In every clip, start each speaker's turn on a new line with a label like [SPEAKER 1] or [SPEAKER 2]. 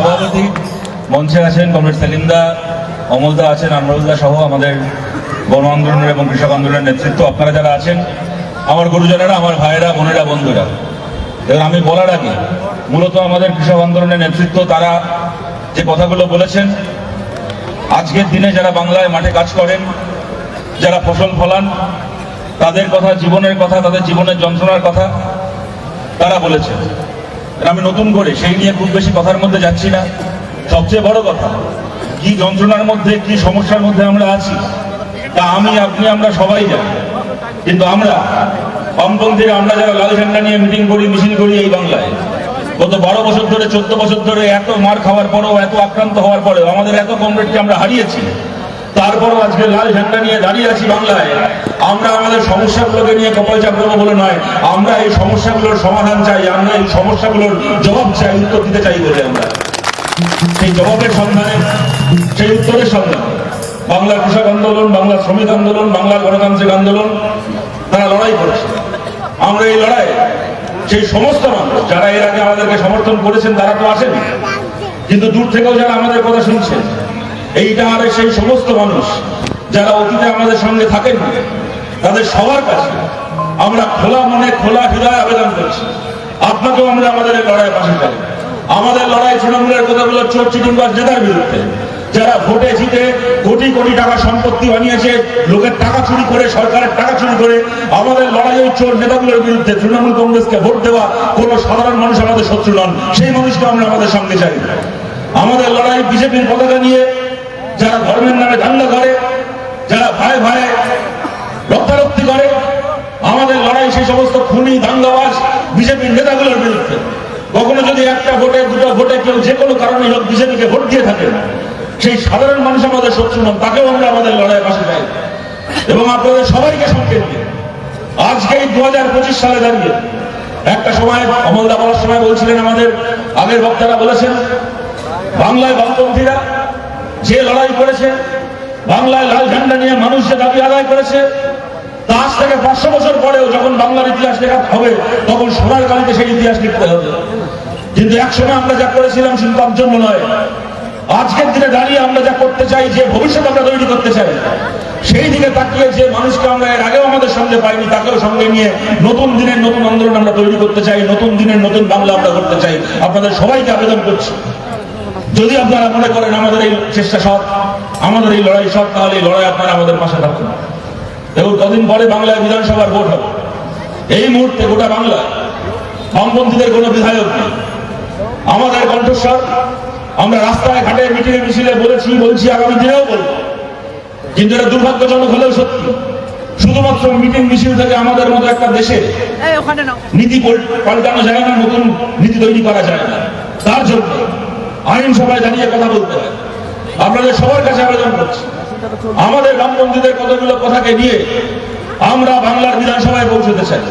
[SPEAKER 1] সভাপতি মঞ্চে আছেন কমরেড সেলিমদা অমলদা আছেন আনরুল্লাহ সহ আমাদের গণ আন্দোলনের এবং কৃষক আন্দোলনের নেতৃত্ব। আপনারা যারা আছেন, আমার গুরুজনেরা, আমার ভাইয়েরা, বোনেরা, বন্ধুরা এবং আমি বলার আগে মূলত আমাদের কৃষক আন্দোলনের নেতৃত্ব, তারা যে কথাগুলো বলেছেন, আজকের দিনে যারা বাংলায় মাঠে কাজ করেন, যারা ফসল ফলান, তাদের কথা, জীবনের কথা, তাদের জীবনের যন্ত্রণার কথা তারা বলেছেন। আমি নতুন করে সেই নিয়ে খুব বেশি কথার মধ্যে যাচ্ছি না। সবচেয়ে বড় কথা, কি যন্ত্রণার মধ্যে, কি সমস্যার মধ্যে আমরা আছি, তা আমি, আপনি, আমরা সবাই জানি। কিন্তু আমরা বামপন্থী আমরা যারা লাল ঝান্ডা নিয়ে মিটিং করি, মিছিল করি এই বাংলায়, গত বারো বছর ধরে, চোদ্দ বছর ধরে এত মার খাওয়ার পরেও, এত আক্রান্ত হওয়ার পরেও, আমাদের এত কমরেডকে আমরা হারিয়েছি তারপরও আজকে লাল ঝান্ডা নিয়ে দাঁড়িয়ে আছি বাংলায়। আমরা আমাদের সমস্যাগুলোকে নিয়ে কপাল চাপড়াবো বলে নয়। আমরা এই সমস্যাগুলোর সমাধান চাই, আমরা এই সমস্যাগুলোর জবাব চাই, উত্তর দিতে চাই বলে আমরা। সেই জবাবের সন্ধানে, সেই উত্তরের সন্ধানে বাংলা কৃষক আন্দোলন, বাংলা শ্রমিক আন্দোলন, বাংলা গণতান্ত্রিক আন্দোলন, তারা লড়াই করছে। আমরা এই লড়াই, সেই সমস্ত মানুষ যারা এর আগে আমাদেরকে সমর্থন করেছেন, তারা তো আসেন। কিন্তু দূর থেকেও যারা আমাদের কথা শুনছেন এইটা আর সেই সমস্ত মানুষ যারা অতীতে আমাদের সঙ্গে থাকেন তাদের সবার কাছে আমরা খোলা মনে, খোলা হৃদয় আবেদন করছি। আপনাকেও আমরা আমাদের লড়াইয়ের পাশে চাই আমাদের লড়াই তৃণমূলের কতগুলো চোর চিটিংবাজ নেতার বিরুদ্ধে। যারা ভোটে জিতে কোটি কোটি টাকা সম্পত্তি বানিয়েছে, লোকের টাকা চুরি করে, সরকারের টাকা চুরি করে, আমাদের লড়াই ওই চোর নেতাগুলোর বিরুদ্ধে তৃণমূল কংগ্রেসকে ভোট দেওয়া কোনো সাধারণ মানুষ আমাদের শত্রু নন, সেই মানুষকে আমরা আমাদের সঙ্গে চাই। আমাদের লড়াই বিজেপির পতাকা নিয়ে যারা ধর্মের নামে দাঙ্গা করে যারা ভাই ভাই রক্তারক্তি করে, আমাদের লড়াই সেই সমস্ত খুনি, দাঙ্গাবাজ বিজেপির নেতাগুলোর বিরুদ্ধে। কখনো যদি একটা ভোটে, দুটো ভোটে কেউ যে কোনো কারণে হোক বিজেপিকে ভোট দিয়ে থাকে, সেই সাধারণ মানুষ আমাদের শত্রু নন, তাকেও আমরা আমাদের লড়াই পাশে যাই এবং আপনাদের সবাইকে সঙ্গে দিই। আজকে এই দু হাজার পঁচিশ সালে দাঁড়িয়ে, একটা সময় অমলদা বলার সময় বলছিলেন আমাদের, আগের বক্তারা বলেছেন, বাংলায় বামপন্থীরা যে লড়াই করেছে, বাংলায় লাল ঝান্ডা নিয়ে মানুষ যে দাবি আদায় করেছে, তা আজ থেকে পাঁচশো বছর পরেও যখন বাংলার ইতিহাস লেখা হবে, তখন সোনার কালিতে সেই ইতিহাস লিখতে হবে। কিন্তু একসময় আমরা যা করেছিলাম শুধু তার জন্য নয়, আজকের দিনে দাঁড়িয়ে আমরা যা করতে চাই, যে ভবিষ্যৎ আমরা তৈরি করতে চাই, সেই দিকে তাকিয়ে যে মানুষকে আমরা এর আগেও আমাদের সঙ্গে পাইনি, তাকেও সঙ্গে নিয়ে নতুন দিনের নতুন আন্দোলন আমরা তৈরি করতে চাই, নতুন দিনের নতুন বাংলা আমরা করতে চাই। আপনাদের সবাইকে আবেদন করছি। যদি আপনারা মনে করেন আমাদের এই চেষ্টা সৎ আমাদের এই লড়াই সৎ তাহলে এই লড়াই আপনারা আমাদের পাশে থাকুন। এবং কদিন পরে বাংলায় বিধানসভার ভোট হবে। এই মুহূর্তে গোটা বাংলা বামপন্থীদের কোনো বিধায়ক নেই। আমাদের কণ্ঠস্বর আমরা রাস্তায় ঘাটে মিটিংয়ে মিছিলে বলেছি বলছি আগামী দিনেও বলব। কিন্তু এটা দুর্ভাগ্যজনক হলেও সত্যি। শুধুমাত্র মিটিং মিছিল থেকে আমাদের মতো একটা দেশে নীতি পাল্টানো যায় না নতুন নীতি তৈরি করা যায় না। তার জন্য আইন সভায় দাঁড়িয়ে কথা বলতে হয়। আপনাদের সবার কাছে আবেদন করছি। আমাদের বামপন্থীদের কতগুলো কথাকে নিয়ে আমরা বাংলার বিধানসভায় পৌঁছতে চাই।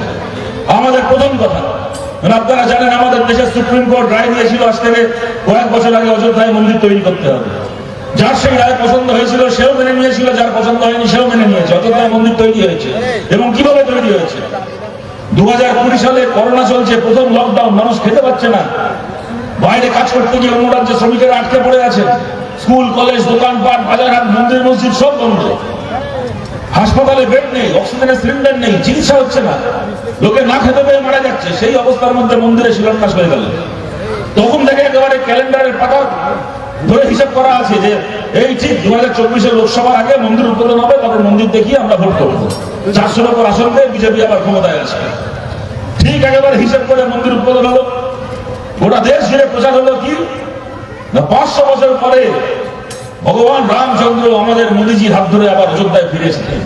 [SPEAKER 1] আমাদের প্রথম কথা মানে আপনারা জানেন আমাদের দেশের সুপ্রিম কোর্ট রায় দিয়েছিল আজ থেকে কয়েক বছর আগে অযোধ্যায় মন্দির তৈরি করতে হবে। যার সেই রায় পছন্দ হয়েছিল, সেও মেনে নিয়েছিল, যার পছন্দ হয়নি, সেও মেনে নিয়েছে। অযোধ্যায় মন্দির তৈরি হয়েছে। এবং কীভাবে তৈরি হয়েছে? দু সালে করোনা চলছে, প্রথম লকডাউন মানুষ খেতে পাচ্ছে না। বাইরে কাজ করতে গিয়ে অন্য রাজ্যে শ্রমিকেরা আটকে পড়ে আছে স্কুল, কলেজ, দোকানপাট, বাজারহাট, মন্দির, মসজিদ সব বন্ধ। হাসপাতালে বেড নেই, অক্সিজেনের সিলিন্ডার নেই, চিকিৎসা হচ্ছে না। লোকে না খেতে পেয়ে মারা যাচ্ছে, সেই অবস্থার মধ্যে মন্দিরে শিলান্যাস হয়ে গেল। তখন থেকে একেবারে ক্যালেন্ডারের পাতা ধরে হিসাব করা আছে যে, এই ঠিক দু হাজার চব্বিশের লোকসভার আগে মন্দির উদ্বোধন হবে, তারপর মন্দির দেখিয়ে আমরা ভোট করব। চারশোর উপর আসন পেয়ে বিজেপি আবার ক্ষমতায় আছে। ঠিক একেবারে হিসাব করে মন্দির উদ্বোধন হলো। গোটা দেশ জুড়ে প্রচার হলো কি? না, পাঁচশো বছর পরে ভগবান রামচন্দ্র আমাদের মোদীজির হাত ধরে আবার অযোধ্যায় ফিরে এসেছেন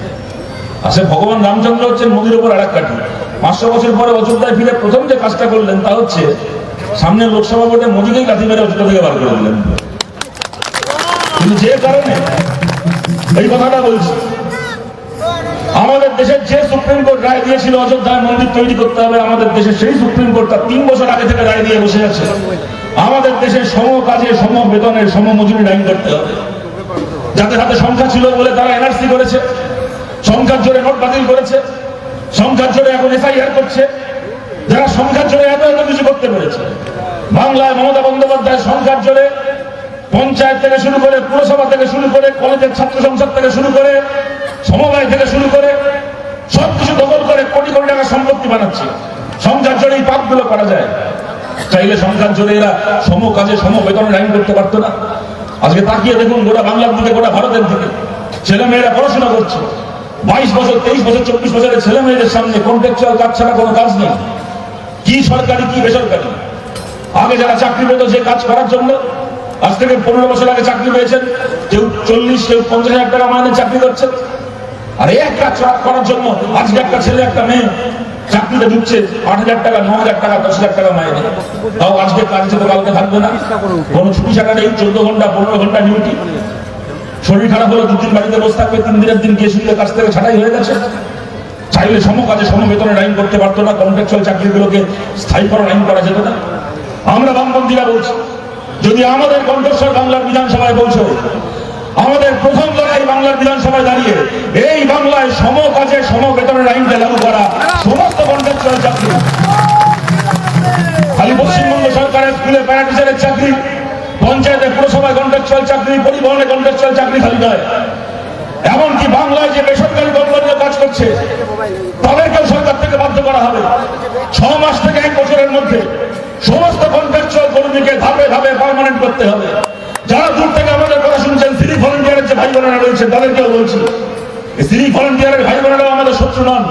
[SPEAKER 1] আসলে ভগবান রামচন্দ্র হচ্ছেন মোদীর উপর আরেক কাঠি পাঁচশো বছর পরে অযোধ্যায় ফিরে প্রথম যে কাজটা করলেন তা হচ্ছে সামনের লোকসভা ভোটে মোদীকেই লাথি মেরে অযোধ্যা থেকে বার করে দিলেন। কিন্তু যে কারণে এই কথাটা বলছি আমাদের দেশের যে সুপ্রিম কোর্ট রায় দিয়েছিল, অযোধ্যায় মন্দির তৈরি করতে হবে, আমাদের দেশের সেই সুপ্রিম কোর্ট তার তিন বছর আগে থেকে রায় দিয়ে বসে আছে। আমাদের দেশের সম কাজে, সম বেতনের সম মজুরি আইন করতে হবে। যাদের হাতে সংখ্যা ছিল বলে তারা এনআরসি করেছে, সংখ্যার জোরে নোট বাতিল করেছে, সংখ্যার জোরে এখন এসআইআর করছে। যারা সংখ্যার জোরে এত এত কিছু করতে পেরেছে, বাংলায় মমতা বন্দ্যোপাধ্যায় সংখ্যার জোরে পঞ্চায়েত থেকে শুরু করে পুরসভা থেকে শুরু করে কলেজের ছাত্র সংসদ থেকে শুরু করে সমবায় থেকে শুরু করে সবকিছু দখল করে কোটি কোটি টাকা সম্পত্তি বানাচ্ছে। সংখ্যার জোরে এই পাপগুলো করা যায়। চাইলে সংখ্যার জোরে এরা সম কাজে, সম বেতনের আইন করতে পারতো না। আজকে তাকিয়ে দেখুন গোটা বাংলার দিকে, গোটা ভারতের দিকে। ছেলে মেয়েরা পড়াশোনা করছে। বাইশ বছর, তেইশ বছর, চব্বিশ বছরের ছেলে মেয়েদের সামনে কন্ট্রাকচুয়াল কাজ ছাড়া কোনো কাজ নেই। কি সরকারি, কি বেসরকারি? আগে যারা চাকরি পেত যে কাজ করার জন্য, আজ থেকে পনেরো বছর আগে চাকরি পেয়েছেন। কেউ চল্লিশ, কেউ পঞ্চাশ হাজার টাকা মাইনে চাকরি করছেন। আর এক কাজ করার জন্য আজকে একটা ছেলে, একটা মেয়ে চাকরিতে ঢুকছে, আট হাজার টাকা, ন হাজার টাকা, দশ হাজার টাকা মাইনে। তাও আজকে কাজে তো কালকে থাকবে না। কোনো ছুটি ছাটা নেই, চোদ্দ ঘণ্টা, পনেরো ঘণ্টা ডিউটি শরীর খারাপ হলে দুদিন বাড়িতে বসে থাকবে, তিন দিনের দিন গিয়ে শুনলে কাছ থেকে ছাটাই হয়ে গেছে। চাইলে সম কাজে সম বেতনের আইন করতে পারতো না কন্ট্রাকচুয়াল চাকরিগুলোকে স্থায়ীকরণ আইন করা যেত না। আমরা বামপন্থীরা বলছি, যদি আমাদের কণ্ঠস্বর বাংলার বিধানসভায় পৌঁছয় আমাদের প্রথম লড়াই বাংলার বিধানসভায় দাঁড়িয়ে। এই বাংলায় সম কাজে সম বেতনের আইনটা লাগু করা সমস্ত কন্ট্রাকচুয়াল চাকরি। খালি পশ্চিমবঙ্গ সরকারের স্কুলে প্যারা টিচারের চাকরি, পঞ্চায়েতে পুরসভায় কন্ট্রাকচুয়াল চাকরি, পরিবহনে কন্ট্রাকচুয়াল চাকরি খালি নয়। এমনকি বাংলায় যে বেসরকারি কোম্পানিও কাজ করছে তাদেরকেও সরকার থেকে বাধ্য করা হবে। ছ মাস থেকে এক বছরের মধ্যে সমস্ত কন্ট্রাকচুয়াল কর্মীকে ধাপে ধাপে পার্মানেন্ট করতে হবে। বোনেরা রয়েছে তাদেরকেও বলছি সিভিক ভলেন্টিয়ারের ভাই বোনেরাও আমাদের শত্রু নন।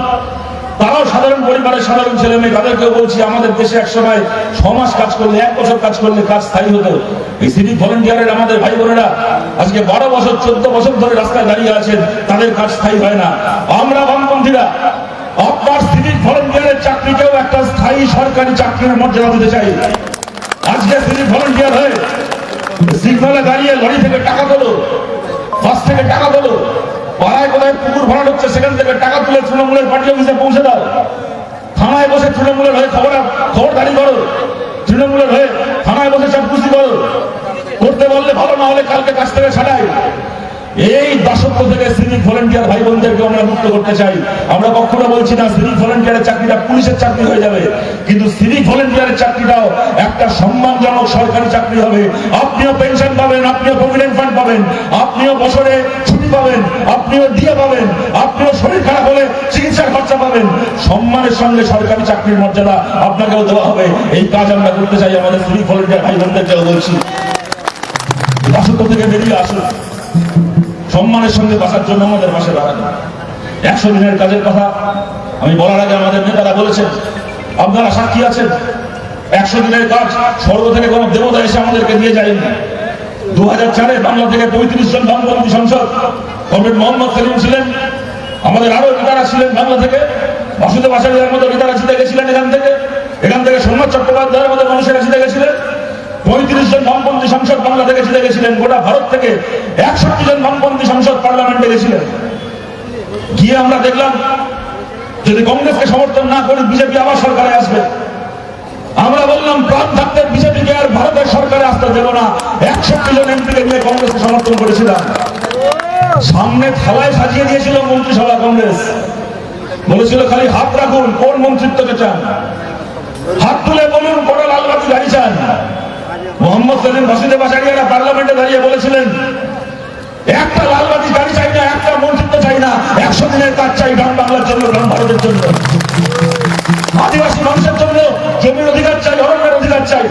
[SPEAKER 1] তারাও সাধারণ পরিবারের সাধারণ ছেলে মেয়ে তাদেরকেও বলছি, আমাদের দেশে এক সময় ছ মাস কাজ করলে, এক বছর কাজ করলে কাজ স্থায়ী হতো। এই সিভিক ভলেন্টিয়ারের আমাদের ভাই বোনেরা আজকে বারো বছর, চোদ্দ বছর ধরে রাস্তায় দাঁড়িয়ে আছেন, তাদের কাজ স্থায়ী হয় না। আমরা বামপন্থীরা, আপনার সিভিক ভলেন্টিয়ারের চাকরিকেও একটা স্থায়ী সরকারি চাকরির মর্যাদা দিতে চাই। আজকে সিভিক ভলেন্টিয়ার হয়ে সিগনালে দাঁড়িয়ে লরি থেকে টাকা তোলো। বাস থেকে টাকা তোলো। পাড়ায় কোথায় পুকুর ভরাট হচ্ছে, সেখান থেকে টাকা তুলে তৃণমূলের পার্টি অফিসে পৌঁছে দাও। থানায় বসে তৃণমূলের হয়ে খবর খবরদারি করো। তৃণমূলের হয়ে থানায় বসে সব খুশি করো। করতে বললে ভালো না হলে কালকে কাছ থেকে ছাড়াই এই দাসত্ব থেকে সিভিক ভলেন্টিয়ার ভাই বোনদেরকে আমরা মুক্ত করতে চাই। আমরা কখনো বলছি না সিভিক ভলেন্টিয়ারের চাকরিটা পুলিশের চাকরি হয়ে যাবে, কিন্তু সিভিক ভলেন্টিয়ারের চাকরিটাও একটা সম্মানজনক সরকারি চাকরি হবে। আপনিও পেনশন পাবেন, আপনিও প্রভিডেন্ট ফান্ড পাবেন, আপনিও বছরে ছুটি পাবেন, আপনিও দিয়ে পাবেন, আপনিও শরীর খারাপ হলে চিকিৎসার খরচা পাবেন। সম্মানের সঙ্গে সরকারি চাকরির মর্যাদা আপনাকেও দেওয়া হবে। এই কাজ আমরা করতে চাই, আমাদের সিভিক ভলেন্টিয়ার ভাই বোনদেরকেও বলছি। দাসত্ব থেকে বেরিয়ে আসুন। সম্মানের সঙ্গে বাঁচার জন্য আমাদের পাশে দাঁড়ান। একশো দিনের কাজের কথা আমি বলার আগে আমাদের নেতারা বলেছেন, আপনারা সাক্ষী আছেন? একশো দিনের কাজ, স্বর্গ থেকে কোনো দেবতা এসে আমাদেরকে দিয়ে যায়নি। দু হাজার চারে বাংলা থেকে পঁয়ত্রিশ জন বামপন্থী সংসদ, কমরেড মোহাম্মদ সেলিম ছিলেন। আমাদের আরও নেতারা ছিলেন বাংলা থেকে। বাসুদেব আচার্যের মতো নেতারা জিতে গেছিলেন এখান থেকে। এখান থেকে সোমনাথ চট্টোপাধ্যায়ের মতো মানুষেরা জিতে গেছিলেন। পঁয়ত্রিশ জন বামপন্থী সংসদ বাংলা থেকে জিতে গেছিলেন গোটা ভারত থেকে একষট্টি জন বামপন্থী সংসদ পার্লামেন্টে গেছিলেন। গিয়ে আমরা দেখলাম, যদি কংগ্রেসকে সমর্থন না করি বিজেপি আবার সরকারে আসবে। আমরা বললাম, প্রাণ থাকতে বিজেপিকে আর ভারতের সরকারে আসতে দেব না। একষট্টি জন এমপিকে নিয়ে কংগ্রেসকে সমর্থন করেছিলাম। সামনে থালায় সাজিয়ে দিয়েছিল মন্ত্রিসভা কংগ্রেস। বলেছিল খালি হাত রাখুন, কোন মন্ত্রিত্বকে চান? হাত তুলে বলুন, কোন লালবাতি গাড়ি চান? মোহাম্মদ সেলিম বাসুদেব আচারিয়ারা পার্লামেন্টে দাঁড়িয়ে বলেছিলেন, একটা লালবাতি গাড়ি চাই না, একটা মন্ত্রিত্ব চাই না, একশো দিনের কাজ চাই গ্রাম বাংলার জন্য গ্রাম ভারতের জন্য। আদিবাসী মানুষের জন্য জমির অধিকার চাই, অরণ্যের অধিকার চাই।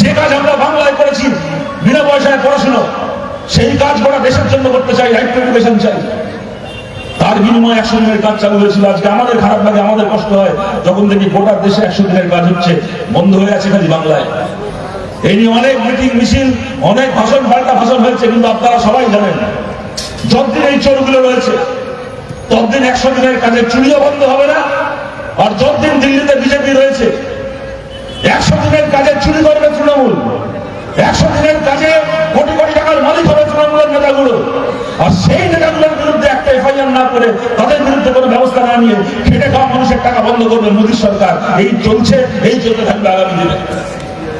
[SPEAKER 1] যে কাজ আমরা বাংলায় করেছি, বিনা পয়সায় পড়াশুনো, সেই কাজ গোটা দেশের জন্য করতে চাই রাইট টু এডুকেশন চাই। তার বিনিময়ে একশো দিনের কাজ চালু হয়েছিল। আজকে আমাদের খারাপ লাগে, আমাদের কষ্ট হয়, যখন দেখি গোটা দেশে একশো দিনের কাজ হচ্ছে, বন্ধ হয়ে আছে খালি বাংলায়। এই নিয়ে অনেক মিটিং মিছিল, অনেক ভাষণ, পাল্টা ভাষণ হয়েছে, কিন্তু আপনারা সবাই জানেন, যতদিন এই চোরগুলো রয়েছে, ততদিন একশো দিনের কাজে চুরিও বন্ধ হবে না, আর যতদিন দিল্লিতে বিজেপি রয়েছে, একশো দিনের কাজে চুরি করবে তৃণমূল, একশো দিনের কাজে কোটি কোটি টাকার মালিক হবে তৃণমূলের নেতাগুলো, আর সেই নেতাগুলোর বিরুদ্ধে একটা এফআইআর না করে তাদের বিরুদ্ধে কোনো ব্যবস্থা না নিয়ে খেটে খাওয়া মানুষের টাকা বন্ধ করবে মোদী সরকার। এই চলছে, এই চলতে থাকবে আগামী দিনে।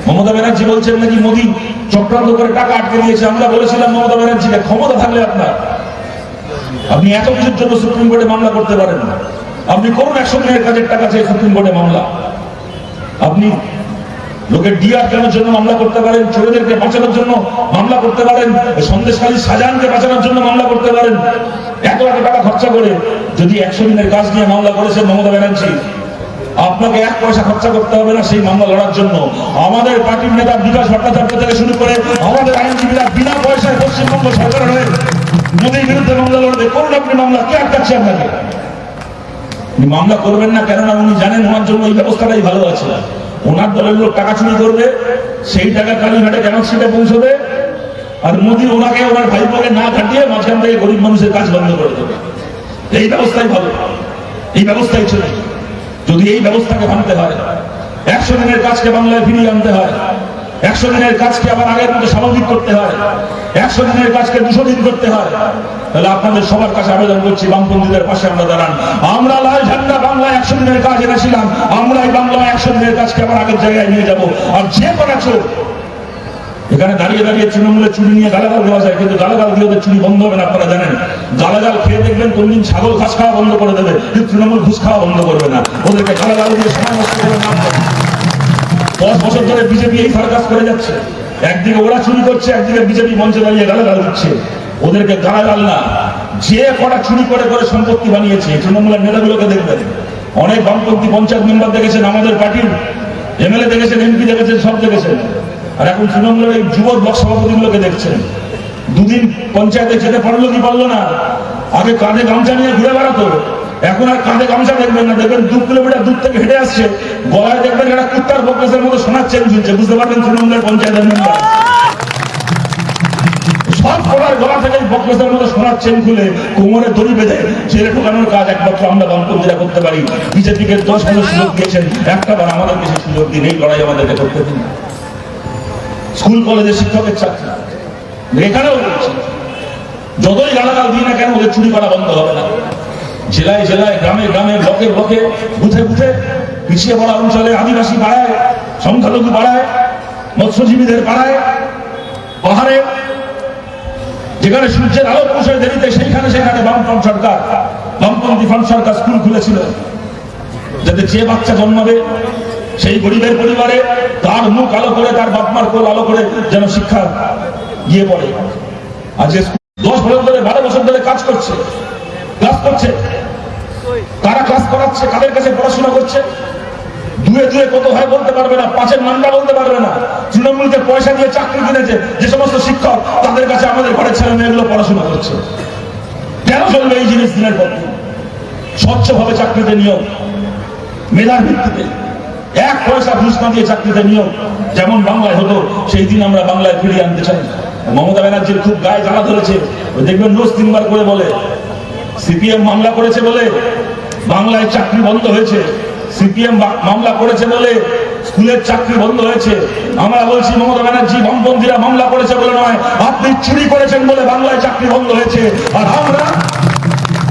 [SPEAKER 1] মমতা ব্যানার্জি বলছেন নাকি মোদী চক্রান্ত করে টাকা আটকে দিয়েছে? আমরা বলেছিলাম মমতা ব্যানার্জিকে, ক্ষমতা থাকলে আপনার। আপনি এত কিছুর জন্য সুপ্রিম কোর্টে মামলা করতে পারেন না। আপনি করুন একশো দিনের কাজের টাকা চেয়ে সুপ্রিম কোর্টে মামলা। আপনি লোকের ডিআর কেনার জন্য মামলা করতে পারেন, চোরেদেরকে বাঁচানোর জন্য মামলা করতে পারেন, সন্দেশখালী শাহজাহানকে বাঁচানোর জন্য মামলা করতে পারেন। এত এত টাকা খরচা করে যদি একশো দিনের কাজ নিয়ে মামলা করেছেন মমতা ব্যানার্জি আপনাকে এক পয়সা খরচা করতে হবে না সেই মামলা লড়ার জন্য। আমাদের পার্টির নেতা বিকাশ ভট্টাচার্য থেকে শুরু করে আমাদের আইনজীবীরা বিনা পয়সায় পশ্চিমবঙ্গ সরকারের হয়ে মোদীর বিরুদ্ধে মামলা লড়বে। করুন আপনি মামলা। কে আটকাচ্ছে আপনাকে? মামলা করবেন না কেননা উনি জানেন ওনার জন্য এই ব্যবস্থাটাই ভালো আছে। ওনার দলের লোক টাকা চুরি করবে, সেই টাকা কালীঘাটে কেন সেটা পৌঁছবে? আর মোদি ওনাকে ওনার ভাইপোকে না কাটিয়ে মাঝখান থেকে গরিব মানুষের কাজ বন্ধ করে দেবে। এই ব্যবস্থাই ভালো। এই ব্যবস্থাই চলে। যদি এই ব্যবস্থাকে ভাঙতে হয়, একশো দিনের কাজকে বাংলায় ফিরিয়ে আনতে হয়, একশো দিনের কাজকে আবার আগের মতো স্বাভাবিক করতে হয়, একশো দিনের কাজকে দুশো দিন করতে হয়, তাহলে আপনাদের সবার কাছে আবেদন করছি, বামপন্থীদের পাশে আমরা দাঁড়ান। আমরা লাল ঝান্ডা বাংলায় একশো দিনের কাজ এনেছিলাম আমরা এই বাংলায় একশো দিনের কাজকে আবার আগের জায়গায় নিয়ে যাব। আর যে করা এখানে দাঁড়িয়ে দাঁড়িয়ে তৃণমূলের চুরি নিয়ে গালাগাল দেওয়া যায়, কিন্তু গালাগাল দিয়ে ওদের চুরি বন্ধ হবে না আপনারা জানেন। গালাগাল খেয়ে দেখবেন কোনদিন ছাগল ঘাস খাওয়া বন্ধ করে দেবে, কিন্তু তৃণমূল ঘুষ খাওয়া বন্ধ করবে না। ওদেরকে গালাগাল দিয়ে সময় দশ বছর ধরে বিজেপি এই সার্কাস করে যাচ্ছে। একদিকে ওরা চুরি করছে, একদিকে বিজেপি মঞ্চে দাঁড়িয়ে গালাগাল দিচ্ছে। ওদেরকে গালাগাল না। যে কটা চুরি করে করে সম্পত্তি বানিয়েছে, তৃণমূলের নেতাগুলোকে দেখবেন। অনেক বামপন্থী পঞ্চায়েত মেম্বার দেখেছেন, আমাদের পার্টির এমএলএ দেখেছেন, এমপি দেখেছেন, সব দেখেছেন। আর এখন তৃণমূলের এই যুব ব্লক সভাপতিগুলোকে দেখছেন। দুদিন পঞ্চায়েতে যেতে পারল কি পারল না? আগে কাঁধে গামছা নিয়ে ঘুরে বেড়াতো। এখন আর কাঁধে গামছা দেখবেন না। দেখবেন দু কিলোমিটার দূর থেকে হেঁটে আসছে। গলায় দেখবেন একটা কুত্তার বকলেসের মতো সোনার চেন ঝুলছে বুঝতে পারবেন তৃণমূলের পঞ্চায়েতের মেম্বার আমাদেরকে সেই সুযোগ দিন। এই লড়াই আমাদেরকে করতে দিন। স্কুল কলেজের শিক্ষকের চাকরি। এখানেও বলছি, যতই গালাগাল দিই না কেন, ওদের চুরি করা বন্ধ হবে না। জেলায় জেলায়, গ্রামে গ্রামে, ব্লকে ব্লকে, বুথে বুথে পিছিয়ে পড়া অঞ্চলে, আদিবাসী বাড়ায় সংখ্যালঘু বাড়ায় মৎস্যজীবীদের বাড়ায় পাহাড়ে, যেখানে সূর্যের আলো পৌঁছায় দেরিতে, সেইখানে সেখানে বামফ্রন্ট সরকার, বামপন্থী ফ্রন্ট সরকার স্কুল খুলেছিল। যাতে যে বাচ্চা জন্মাবে সেই গরিবের পরিবারে তার মুখ আলো করে, তার বাপমার কোল আলো করে যেন শিক্ষা গিয়ে পড়ে। আজকে দশ বছর ধরে, বারো বছর ধরে কাজ করছে, ক্লাস করছে। কারা ক্লাস করাচ্ছে, কাদের কাছে পড়াশোনা করছে? দুয়ে দুয়ে কত হয় বলতে পারবে না, পাঁচের নামটা বলতে পারবে না। তৃণমূলকে পয়সা দিয়ে চাকরি কিনেছে যে সমস্ত শিক্ষক তাদের কাছে আমাদের ঘরের ছেলে মেয়েগুলো পড়াশোনা করছে। কেন চলবে এই জিনিস দিনের পর স্বচ্ছভাবে চাকরিতে নিয়োগ, মেধার ভিত্তিতে। এক পয়সা ঘুষ না দিয়ে চাকরিতে নিয়োগ, যেমন বাংলায় হতো, সেই দিন আমরা বাংলায় ফিরিয়ে আনতে চাই। মমতা ব্যানার্জির খুব গায়ে জ্বালা ধরেছে। দেখবেন রোজ তিনবার করে বলে, সিপিএম মামলা করেছে বলে বাংলায় চাকরি বন্ধ হয়েছে। সিপিএম মামলা করেছে বলে স্কুলের চাকরি বন্ধ হয়েছে। আমরা বলছি, মমতা ব্যানার্জি, বামপন্থীরা মামলা করেছে বলে নয়, আপনি চুরি করেছেন বলে বাংলায় চাকরি বন্ধ হয়েছে। আর আমরা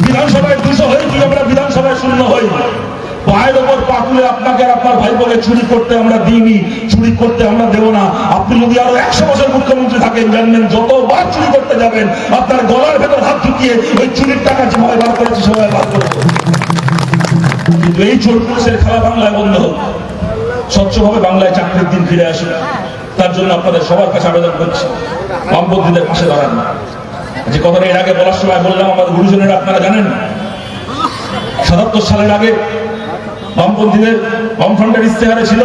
[SPEAKER 1] বিধানসভায় দুশো হই কি আমরা বিধানসভায় শূন্য হই। পায়ের ওপর পা তুলে আপনাকে আর আপনার ভাইপোকে চুরি করতে আমরা দিইনি, চুরি করতে আমরা দেব না। আপনি যদি আরও একশো বছর মুখ্যমন্ত্রী থাকেন, জানবেন যতবার চুরি করতে যাবেন, আপনার গলার ভেতর হাত ঢুকিয়ে ওই চুরির টাকা যেভাবে বার করেছে, সেভাবে বার করে কিন্তু এই চোর পুলিশের খেলা বাংলায় বন্ধ স্বচ্ছভাবে বাংলায় চাকরির দিন ফিরে আসুন তার জন্য আপনাদের সবার কাছে আবেদন করছি, বামপন্থীদের পাশে দাঁড়ান। যে কথাটা এর আগে বলার সময় বললাম আমাদের গুরুজনেরা আপনারা জানেন, সাতাত্তর সালের আগে বামপন্থীদের বামফ্রন্টের ইস্তেহারে ছিল।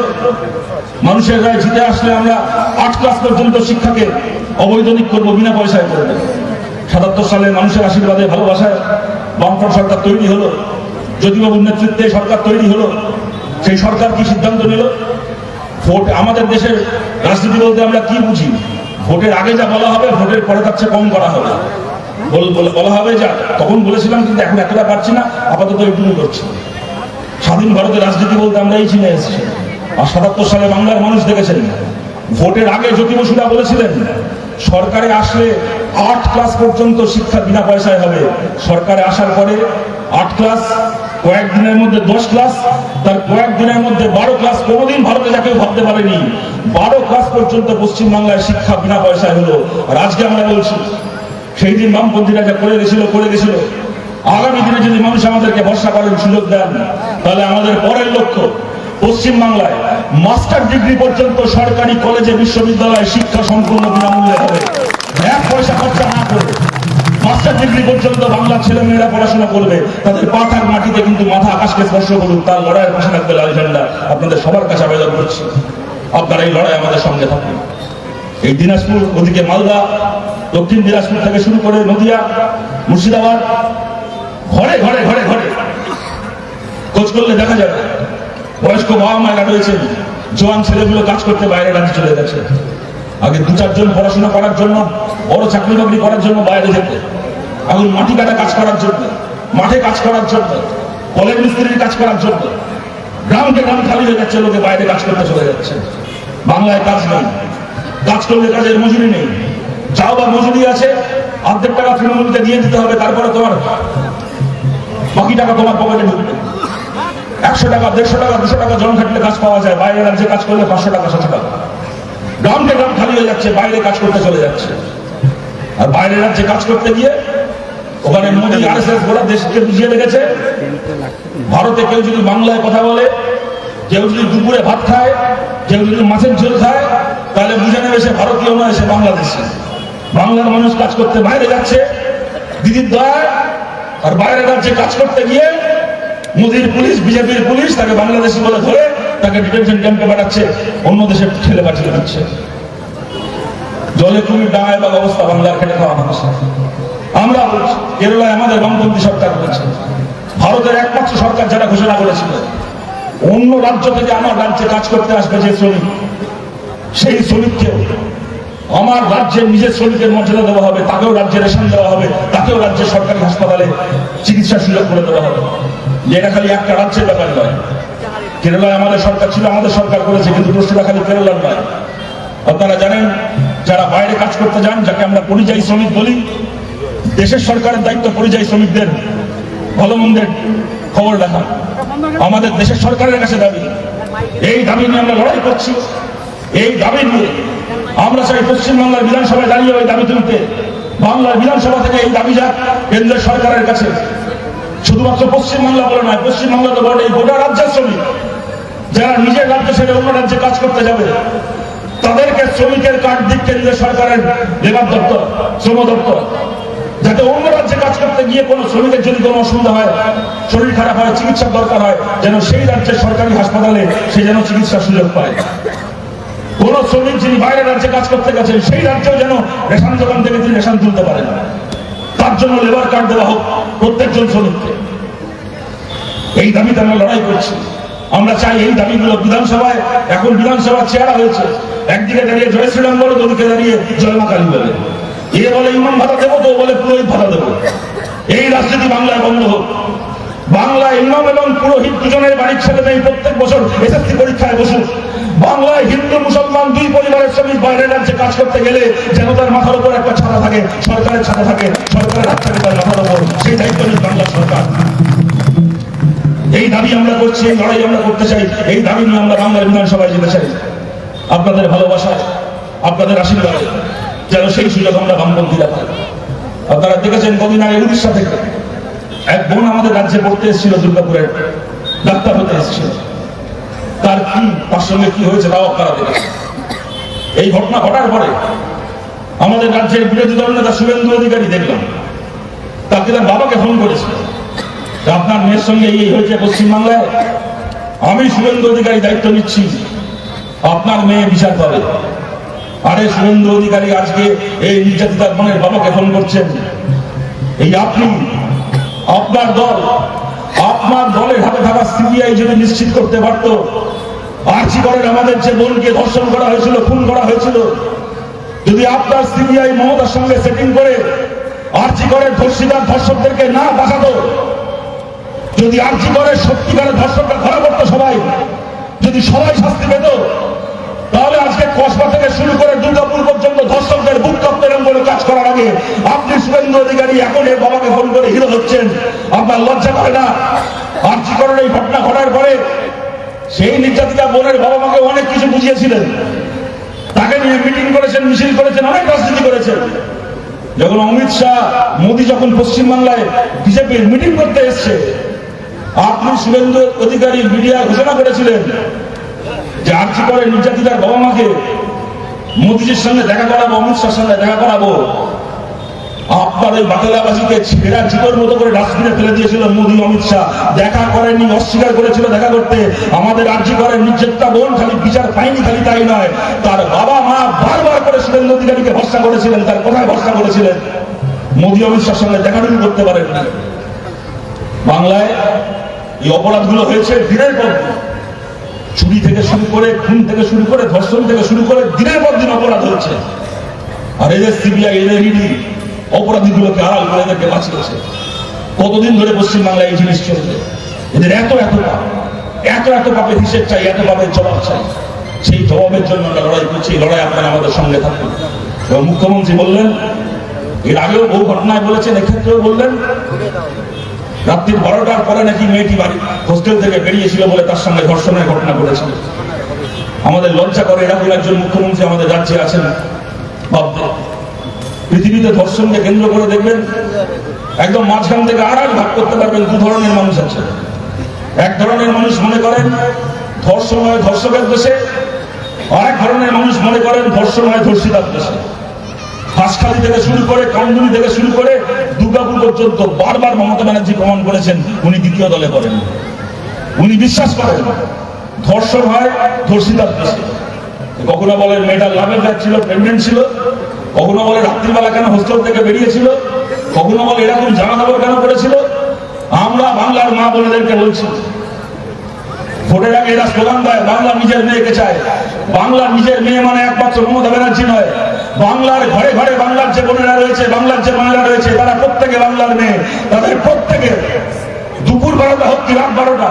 [SPEAKER 1] মানুষের গায়ে জিতে আসলে আমরা আট ক্লাস পর্যন্ত শিক্ষাকে অবৈতনিক করব বিনা পয়সায় করে দেবো। সাতাত্তর সালে মানুষের আশীর্বাদে, ভালোবাসায় বামফ্রন্ট সরকার তৈরি হলো। জ্যোতিবাবুর নেতৃত্বে সরকার তৈরি হলো, সেই সরকার কি সিদ্ধান্ত নিল? ভোট আমাদের দেশের রাজনীতি বলতে আমরা কি বুঝি? ভোটের আগে যা বলা হবে, ভোটের পরে তার চেয়ে কম করা হবে। বল- হবে যা, তখন বলেছিলাম কিন্তু এখন এতটা পারছি না, আপাতত এইটুকু করছি। স্বাধীন ভারতের রাজনীতি বলতে আমরা এই চিনে এসেছি। আর সাতাত্তর সালে বাংলার মানুষ দেখেছেন, ভোটের আগে জ্যোতি বসুরা বলেছিলেন, সরকারে আসলে আট ক্লাস পর্যন্ত শিক্ষা বিনা পয়সায় হবে। সরকারে আসার পরে আট ক্লাস কয়েকদিনের মধ্যে দশ ক্লাস, তার কয়েকদিনের মধ্যে বারো ক্লাস, কোনোদিন ভারতে যাকে ভাবতে পারেনি। বারো ক্লাস পর্যন্ত পশ্চিমবাংলায় শিক্ষা বিনা পয়সায় হলো। আর আজকে আমরা বলছি, সেই দিন বামপন্থীরা যা করে গেছিল করে গেছিল আগামী দিনে যদি মানুষ আমাদেরকে ভরসা করেন সুযোগ দেন, তাহলে আমাদের পরের লক্ষ্য পশ্চিম বাংলায় মাস্টার ডিগ্রি পর্যন্ত সরকারি কলেজে বিশ্ববিদ্যালয়ে শিক্ষা সম্পূর্ণ বিনামূল্যে হবে। এক পয়সা খরচা না করে মাস্টার ডিগ্রি পর্যন্ত বাংলার ছেলে মেয়েরা পড়াশোনা করবে। তাদের পাথার মাটিতে কিন্তু মাথা আকাশকে স্পর্শ করুন, তার লড়াইয়ের পাশে থাকবে লাল ঝান্ডা। আপনাদের সবার কাছে আবেদন করছি, আপনারা এই লড়াই আমাদের সঙ্গে থাকুন। এই দিনাজপুর ওদিকে মালদা, দক্ষিণ দিনাজপুর থেকে শুরু করে নদিয়া, মুর্শিদাবাদ ঘরে ঘরে ঘরে ঘরে। খোঁজ করলে দেখা যাবে। বয়স্ক বাবা মায়েরা রয়েছেন। জোয়ান ছেলেগুলো কাজ করতে বাইরে রাজ্যে চলে গেছে। আগে দু চারজন পড়াশোনা করার জন্য, বড় চাকরি বাকরি করার জন্য বাইরে যেত। এখন মাটি কাটা কাজ করার জন্য, মাঠে কাজ করার জন্য, কলের মিস্ত্রির কাজ করার জন্য। গ্রামকে গ্রাম খালি হয়ে যাচ্ছে, লোকে বাইরে কাজ করতে চলে যাচ্ছে। বাংলায় কাজ নেই। কাজ করলে কাজের মজুরি নেই। যাও বা মজুরি আছে, অর্ধেক টাকা তৃণমূলকে দিয়ে দিতে হবে, তারপরে তোমার বাকি টাকা তোমার পকেটে ঢুকবে একশো টাকা, দেড়শো টাকা, দুশো টাকা জন খাটলে কাজ পাওয়া যায়, বাইরে রাজ্যে কাজ করলে পাঁচশো টাকা, ছশো টাকা। গ্রামকে গ্রাম খালি হয়ে যাচ্ছে, বাইরে কাজ করতে চলে যাচ্ছে। আর বাইরে রাজ্যে কাজ করতে গিয়ে ওখানে মোদী আর এস এস গোটা দেশকে বুঝিয়ে রেখেছে। ভারতে কেউ যদি বাংলায় কথা বলে, কেউ যদি দুপুরে ভাত খায়, কেউ যদি মাছের ঝোল খায়, তাহলে বুঝে নেবে সে ভারতীয় নয়, সে বাংলাদেশি। বাংলার মানুষ কাজ করতে বাইরে যাচ্ছে। দিদির দয়ায় আর বাইরের রাজ্যে কাজ করতে গিয়ে মোদির পুলিশ, বিজেপির পুলিশ তাকে বাংলাদেশি বলে ধরে তাকে ডিটেনশন ক্যাম্পে পাঠাচ্ছে, অন্য দেশে ঠেলে পাঠিয়ে দিচ্ছে। জলে কুমির ডাঙায় বা অবস্থা বাংলার খেটে খাওয়া মানুষ। আমরা বলছি কেরলায় আমাদের বামপন্থী সরকার বলেছে। ভারতের একমাত্র সরকার যারা ঘোষণা করেছিল, অন্য রাজ্য থেকে আমার রাজ্যে কাজ করতে আসবে যে শ্রমিক, সেই শ্রমিককেও আমার রাজ্যের নিজের শ্রমিকের মর্যাদা দেওয়া হবে, তাকেও রাজ্যে রেশন দেওয়া হবে, তাকেও রাজ্যের সরকারি হাসপাতালে চিকিৎসার সুযোগ করে দেওয়া হবে। এটা খালি একটা রাজ্যের ব্যাপার নয়। কেরালায় আমাদের সরকার ছিল, আমাদের সরকার করেছে, কিন্তু প্রশ্নটা খালি কেরালার নয়। আপনারা জানেন, যারা বাইরে কাজ করতে যান, যাকে আমরা পরিযায়ী শ্রমিক বলি, দেশের সরকারের দায়িত্ব পরিযায়ী শ্রমিকদের, ভালো মন্দের খবর রাখা। আমাদের দেশের সরকারের কাছে দাবি। এই দাবি নিয়ে আমরা লড়াই করছি। এই দাবি নিয়ে আমরা চাই পশ্চিমবাংলার বিধানসভায় দাঁড়িয়ে ওই দাবি তুলতে। বাংলার বিধানসভা থেকে এই দাবি যাক কেন্দ্রের সরকারের কাছে। শুধুমাত্র পশ্চিমবাংলা বলে নয়, পশ্চিমবাংলা তো বটে, এই গোটা রাজ্যের শ্রমিক। যারা নিজের রাজ্য ছেড়ে অন্য রাজ্যে কাজ করতে যাবে, তাদেরকে শ্রমিকের কার্ড দিক কেন্দ্রীয় সরকারের লেবার দপ্তর, শ্রম দপ্তর। যাতে অন্য রাজ্যে কাজ করতে গিয়ে কোনো শ্রমিকের যদি কোনো অসুবিধা হয়, শরীর খারাপ হয়, চিকিৎসার দরকার হয়, যেন সেই রাজ্যের সরকারি হাসপাতালে সে যেন চিকিৎসার সুযোগ পায়। কোন শ্রমিক যিনি বাইরের রাজ্যে কাজ করতে গেছেন, সেই রাজ্যেও যেন রেশন দোকান থেকে তিনি রেশন তুলতে পারেন তার জন্য লেবার কার্ড দেওয়া হোক প্রত্যেকজন শ্রমিককে। এই দাবিতে আমরা লড়াই করছি। আমরা চাই এই দাবিগুলো বিধানসভায়, এখন বিধানসভা চেয়ারা হয়েছে। একদিকে দাঁড়িয়ে জয় শ্রীরাম বলে দুদিকে দাঁড়িয়ে জয় মা কালী বলে। এ বলে ইমাম ভাতা দেবো, তো বলে পুরোহিত ভাতা দেবো। এই রাজনীতি বাংলায় বন্ধ হোক। বাংলা ইমাম এবং পুরোহিত দুজনের বাড়ির ছেলে মেয়ে প্রত্যেক বছর এসএসসি পরীক্ষায় বসুক। বাংলায় হিন্দু, মুসলমান দুই পরিবারের শ্রমিক বাইরের রাজ্যে কাজ করতে গেলে যেন তার মাথার উপর একটা ছাতা থাকে, সরকারের ছাতা থাকে, সরকারের হাত থাকে তার মাথার উপর। সেই দায়িত্ব নিয়ে বাংলা সরকার। এই দাবি আমরা করছি, এই লড়াই আমরা করতে চাই, এই দাবি নিয়ে আমরা বাংলার বিধানসভায় যেতে চাই। আপনাদের ভালোবাসা আপনাদের আশীর্বাদ যেন সেই সুযোগ আমরা বামপন্থীরা পাই। আপনারা দেখেছেন কদিন আগে উড়িষ্যা থেকে এক বোন আমাদের রাজ্যে পড়তে এসেছিল দুর্গাপুরের ডাক্তার হতে এসেছিল। তার কি তার সঙ্গে কি হয়েছে তাও আপনারা দেখেছেন। এই ঘটনা ঘটার পরে আমাদের রাজ্যের বিরোধী দল নেতা শুভেন্দু অধিকারী দেখলাম। তাকে তার বাবাকে ফোন করেছিল আপনার মেয়ের সঙ্গে এই হয়েছে পশ্চিমবাংলায়। আমি শুভেন্দু অধিকারী দায়িত্ব নিচ্ছি। আপনার মেয়ে বিচার পাবে। আরে শুভেন্দু অধিকারী আজকে এই নির্যাতিতার বোনের বাবাকে ফোন করছেন। এই আপনি, আপনার দল আপনার দলের হাতে থাকা সিবিআই যদি নিশ্চিত করতে পারত আর্জি করেন আমাদের যে বোনকে ধর্ষণ করা হয়েছিল, খুন করা হয়েছিল, যদি আপনার সিবিআই মমতার সঙ্গে সেটিং করে আর্জি করে ধর্ষিতার ধর্ষকদেরকে না বাঁচাতো, যদি আর্জি করে সত্যিকারের ধর্ষকটা ধরা পড়তো সবাই, যদি সবাই শাস্তি পেত বলে কাজ করার আগে আপনি শুভেন্দু অধিকারী এখন এর বাবাকে ফোন করে হিরো হচ্ছেন। আপনার লজ্জা করে না? আর্জি এই ঘটনা ঘটার পরে সেই নির্যাতিতা বোনের বাবা মাকে অনেক কিছু বুঝিয়েছিলেন। তাকে নিয়ে মিটিং করেছেন, মিছিল করেছেন, অনেক রাজনীতি করেছেন। যখন অমিত শাহ, মোদী যখন পশ্চিমবাংলায় বিজেপির মিটিং করতে এসছে, আপনি শুভেন্দু অধিকারী মিডিয়া ঘোষণা করেছিলেন যে আর্জি করে নির্যাতিতার বাবা মাকে মোদীজির সঙ্গে দেখা করাবো অমিত শাহের সঙ্গে দেখা করাবো। আপনার ওই বাংলাবাসীকে ছেঁড়া জীবন মতো করে ডাস্টবিনে ফেলে দিয়েছিল মোদী অমিত শাহ। দেখা করেনি অস্বীকার করেছিল দেখা করতে। আমাদের আর্জি করেন নির্যাতিতা বোন, খালি বিচার পায়নি, খালি তাই নয়। তার বাবা মা বারবার করে শুভেন্দু অধিকারীকে ভরসা করেছিলেন, তার কোথায় ভরসা করেছিলেন। মোদী অমিত শাহের সঙ্গে দেখাটুকু করতে পারেন না বাংলায় এই অপরাধগুলো হয়েছে দিনের পর। চুরি থেকে শুরু করে, খুন থেকে শুরু করে, ধর্ষণ থেকে শুরু করে, দিনের পর দিন অপরাধ হচ্ছে। আর এদের সিবিআই এদের ইডি অপরাধীগুলোকে আড়াল করে এদেরকে বাঁচিয়েছে কতদিন ধরে পশ্চিমবাংলায় এই জিনিস চলছে? এদের এত এত পাপ, এত এত পাপের হিসেব চাই, এত পাপের জবাব চাই। সেই জবাবের জন্য আমরা লড়াই করছি লড়াই আপনারা আমাদের সঙ্গে থাকুন। এবং মুখ্যমন্ত্রী বললেন, এর আগেও বহু ঘটনায় বলেছেন, এক্ষেত্রেও বললেন রাত্রির বারোটার পরে নাকি মেয়েটি বাড়ি হোস্টেল থেকে বেরিয়েছিল বলে তার সঙ্গে ধর্ষণের ঘটনা ঘটেছিল আমাদের লজ্জা করে এরকম একজন মুখ্যমন্ত্রী আমাদের রাজ্যে আছেন পৃথিবীতে ধর্ষণকে কেন্দ্র করে দেখবেন, একদম মাঝখান থেকে আর ভাগ করতে পারবেন, দু ধরনের মানুষ আছে। এক ধরনের মানুষ মনে করেন ধর্ষণ হয় ধর্ষকের দেশে এক ধরনের মানুষ মনে করেন ধর্ষণ হয় ধর্ষিতার দেশে। হাসখালি থেকে শুরু করে কামদুনি থেকে শুরু করে দুর্গাপুর পর্যন্ত বারবার মমতা ব্যানার্জি প্রমাণ করেছেন, উনি দ্বিতীয় দলে করেন। উনি বিশ্বাস করেন, ধর্ষণ হয় ধর্ষিতার দেশে। কখনো বলেন মেয়েটার লাভের কাজ ছিল প্রেগনেন্ট ছিল। কখনো বলে রাত্রিবেলা কেন হোস্টেল থেকে বেরিয়েছিল। কখনো বলে এরকম জামা কাপড় কেন করেছিল আমরা বাংলার মা বোনেদেরকে বলছি, ভোটের আগে এরা স্লোগান দেয়, বাংলা নিজের মেয়েকে চায়। বাংলা নিজের মেয়ে মানে একমাত্র মমতা ব্যানার্জি নয়। বাংলার ঘরে ঘরে বাংলার যে বোনেরা রয়েছে, বাংলার যে মায়েরা রয়েছে, তারা প্রত্যেকে বাংলার মেয়ে। তাদের প্রত্যেকে দুপুর বারোটা হোক রাত বারোটা,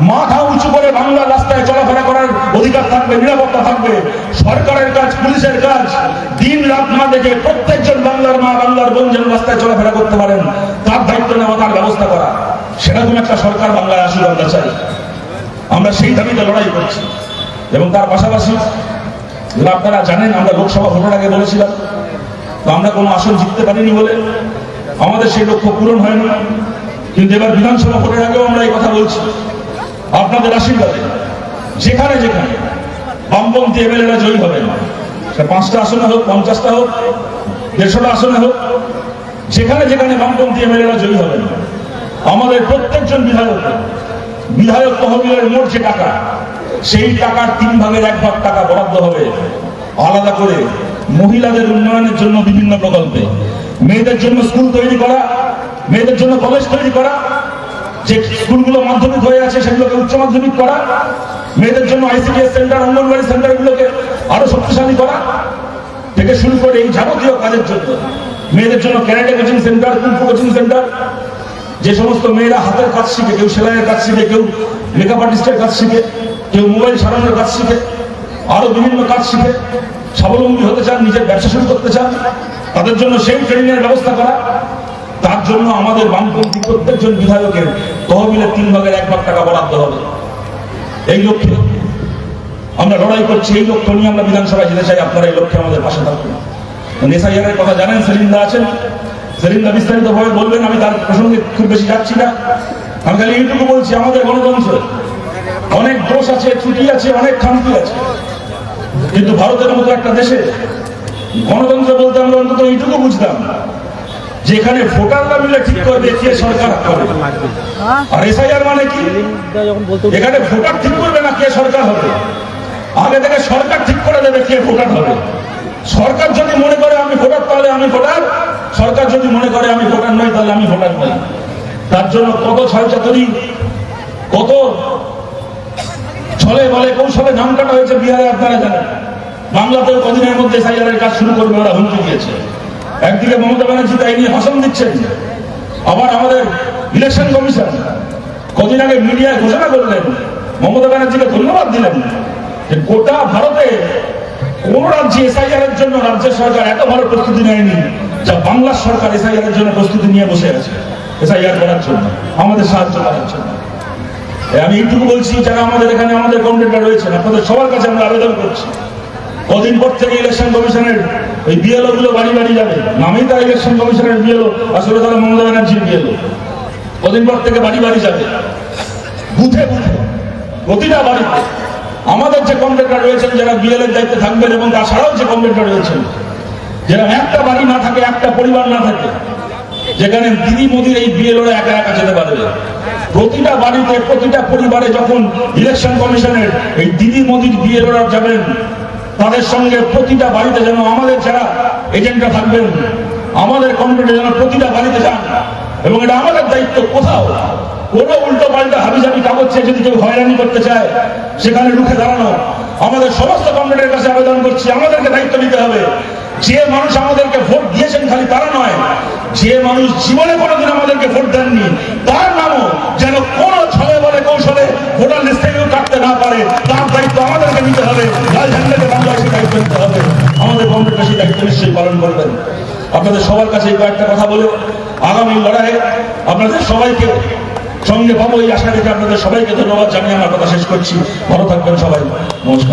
[SPEAKER 1] মাথা উঁচু করে বাংলা রাস্তায় চলাফেরা করার অধিকার থাকবে, নিরাপত্তা থাকবে। সরকারের কাজ, পুলিশের কাজ, দিন রাত না দেখে প্রত্যেকজন বাংলার মা, বাংলার বোন যেন রাস্তায় চলাফেরা করতে পারেন, তার দায়িত্ব নেওয়া, তার ব্যবস্থা করা। সেরকম একটা সরকার বাংলায় আসুক, আমরা চাই। আমরা সেই দাবিতে লড়াই করছি। এবং তার পাশাপাশি আপনারা জানেন, আমরা লোকসভা ভোটের আগে বলেছিলাম, তো আমরা কোনো আসন জিততে পারিনি বলে। আমাদের সেই লক্ষ্য পূরণ হয়নি। কিন্তু এবার বিধানসভা ভোটের আগেও আমরা এই কথা বলছি। আপনাদের আশীর্বাদে, যেখানে যেখানে বামপন্থী এমএলএরা জয়ী হবেন। সে পাঁচটা আসনে হোক, পঞ্চাশটা হোক, দেড়শোটা আসনে হোক, যেখানে যেখানে বামপন্থী এমএলএরা জয়ী হবেন। আমাদের প্রত্যেকজন বিধায়ক বিধায়ক তহবিলের মোট যে টাকা সেই টাকার তিন ভাগের এক ভাগ টাকা বরাদ্দ হবে। আলাদা করে মহিলাদের উন্নয়নের জন্য বিভিন্ন প্রকল্পে। মেয়েদের জন্য স্কুল তৈরি করা, মেয়েদের জন্য কলেজ তৈরি করা, যে স্কুলগুলো মাধ্যমিক হয়ে আছে সেগুলোকে উচ্চ মাধ্যমিক করা, মেয়েদের জন্য আইসিডিএস সেন্টার অঙ্গনবাড়ি সেন্টারগুলোকে আরও শক্তিশালী করা থেকে শুরু করে এই যাবতীয় কাজের জন্য। মেয়েদের জন্য karate coaching centre kung fu coaching centre, যে সমস্ত মেয়েরা হাতের কাজ শিখে, কেউ সেলাইয়ের কাজ শিখে, কেউ মেকআপ আর্টিস্টের কাজ শিখে কেউ মোবাইল সারানোর কাজ শিখে, আরও বিভিন্ন কাজ শিখে, স্বাবলম্বী হতে চান, নিজের ব্যবসা শুরু করতে চান, তাদের জন্য সেই ট্রেনিং এর ব্যবস্থা করা, তার জন্য আমাদের বামপন্থী প্রত্যেকজন বিধায়কের তহবিলের তিন ভাগের এক ভাগ টাকা বরাদ্দ হবে। এই লক্ষ্যে আমরা লড়াই করছি, এই লক্ষ্য নিয়ে আমরা বিধানসভায় যেতে চাই, আপনারা এই লক্ষ্যে আমাদের পাশে থাকুন। এসআইআর কথা জানেন সেলিন্দা আছেন। সেলিন্দা বিস্তারিতভাবে বলবেন, আমি তার প্রসঙ্গে খুব বেশি যাচ্ছি না। আমি খালি এইটুকু বলছি, আমাদের গণতন্ত্র অনেক দোষ আছে, ত্রুটি আছে, অনেক খামতি আছে। কিন্তু ভারতের মতো একটা দেশে গণতন্ত্র বলতে আমরা অন্তত এইটুকু বুঝতাম যেখানে ভোটাররা মিলে ঠিক করবে কে সরকার করে আর এসআইআর মানে কি? এখানে ভোটার ঠিক করবে না কে সরকার হবে? আগে থেকে সরকার ঠিক করে দেবে কে ভোটার হবে। সরকার যদি মনে করে আমি ভোটার, তাহলে আমি ভোটার। সরকার যদি মনে করে আমি ভোটার নই, তাহলে আমি ভোটার নই। তার জন্য কত ছয় চাতুরি কত ছলে বলে কৌশলে নাম কাটা হয়েছে বিহারে, আপনারা জানেন। বাংলাতেও কদিনের মধ্যে সাইয়ারের কাজ শুরু করবে ওরা হুমকি দিয়েছে। একদিকে মমতা ব্যানার্জি তাই নিয়ে ভাষণ দিচ্ছেন। আবার আমাদের ইলেকশন কমিশন কদিন আগে মিডিয়ায় ঘোষণা করলেন, মমতা ব্যানার্জিকে ধন্যবাদ দিলেন। যে গোটা ভারতে কোন রাজ্যে এসআইআর এর জন্য রাজ্য সরকার এত ভালো প্রস্তুতি নেয়নি, যা বাংলার সরকার এসআইআর এর জন্য প্রস্তুতি নিয়ে বসে আছে। এসআইআর করার জন্য, আমাদের সাহায্য করার জন্য। আমি এইটুকু বলছি, যারা আমাদের এখানে আমাদের কমপ্লেন্টার রয়েছেন, আপনাদের সবার কাছে আমরা আবেদন করছি। কদিন পর থেকে ইলেকশন কমিশনের ওই বিএলও গুলো বাড়ি বাড়ি যাবে। নামেই তারা ইলেকশন কমিশনের বিএলও আসলে তারা মমতা ব্যানার্জির বিএলও কদিন পর থেকে বাড়ি বাড়ি যাবে। বুথে বুথে, প্রতিটা বাড়িতে। আমাদের যে কমরেডরা রয়েছেন, যারা বিএল এর দায়িত্বে থাকবেন এবং তাছাড়াও যে কমরেডরা রয়েছেন যেন একটা বাড়ি না থাকে, একটা পরিবার না থাকে যেখানে দিদি মোদির এই বিএলওরা একা একা যেতে পারবে। প্রতিটা বাড়িতে, প্রতিটা পরিবারে যখন ইলেকশন কমিশনের এই দিদি মোদির বিএলওরা যাবেন, তাদের সঙ্গে প্রতিটা বাড়িতে যেন আমাদের যারা এজেন্টরা থাকবেন, আমাদের কমিটিতে যেন প্রতিটা বাড়িতে যান, এবং এটা আমাদের দায়িত্ব কোথাও। কোনো উল্টো পাল্টা হাবিজাবি কাগজ চেয়ে যদি কেউ হয়রানি করতে চায়, সেখানে রুখে দাঁড়ানো। আমাদের সমস্ত কমিটির কাছে আবেদন করছি, আমাদেরকে দায়িত্ব নিতে হবে। যে মানুষ আমাদেরকে ভোট দিয়েছেন খালি তারা নয়, যে মানুষ জীবনে কোনোদিন আমাদেরকে ভোট দেননি, তার নামও যেন কোন ছলে বলে কৌশলে ভোটার লিস্ট থেকেও কাটতে না পারে, তার দায়িত্ব আমাদেরকে নিতে হবে, লাল ঝান্ডাকে দায়িত্ব নিতে হবে। আমাদের কমিটিটা সেই দায়িত্ব নিশ্চয়ই পালন করবেন। আপনাদের সবার কাছে কয়েকটা কথা বলে। আগামী লড়াইয়ে আপনাদের সবাইকে সঙ্গে পাবো এই আশা রেখে আপনাদের সবাইকে ধন্যবাদ জানিয়ে আমার কথা শেষ করছি। ভালো থাকবেন সবাই। নমস্কার।